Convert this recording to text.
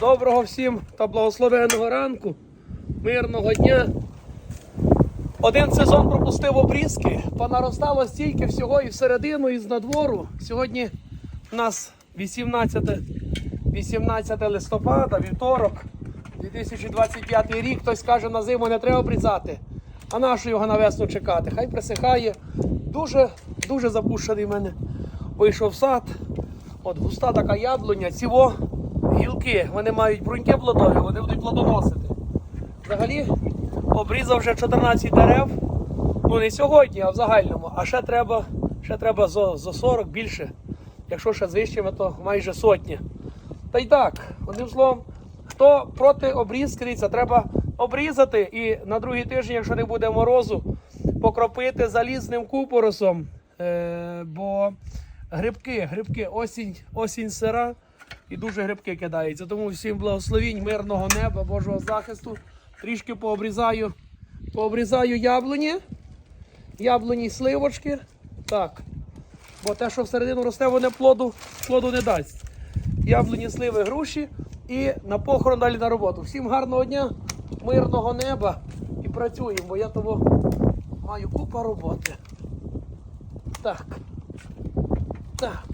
Доброго всім та благословенного ранку, мирного дня. Один сезон пропустив обрізки, понаростало стільки всього і всередину, і з надвору. Сьогодні у нас 18, 18 листопада, вівторок, 2025 рік. Хтось каже, на зиму не треба обрізати. А на що його на весну чекати? Хай присихає. Дуже, дуже запущений в мене. Вийшов сад. От густа така яблуня, цього гілки, вони мають бруньки плодові, вони будуть плодоносити. Взагалі обрізав вже 14 дерев. Ну не сьогодні, а в загальному. А ще треба, ще треба зо, зо 40 більше. Якщо ще з вищими, то майже сотні. Та й так, одним словом, хто проти обрізки, треба обрізати і на другий тиждень, якщо не буде морозу, покропити залізним купоросом. Е, бо грибки, грибки, осінь, осінь сира і дуже грибки кидаються. Тому всім благословінь, мирного неба, Божого захисту. Трішки пообрізаю, пообрізаю яблуні, яблуні сливочки. Так. Бо те, що всередину росте, воно плоду, плоду не дасть. Яблуні, сливи, груші і на похорон далі на роботу. Всім гарного дня, мирного неба і працюємо, бо я того маю купа роботи. Так. Так.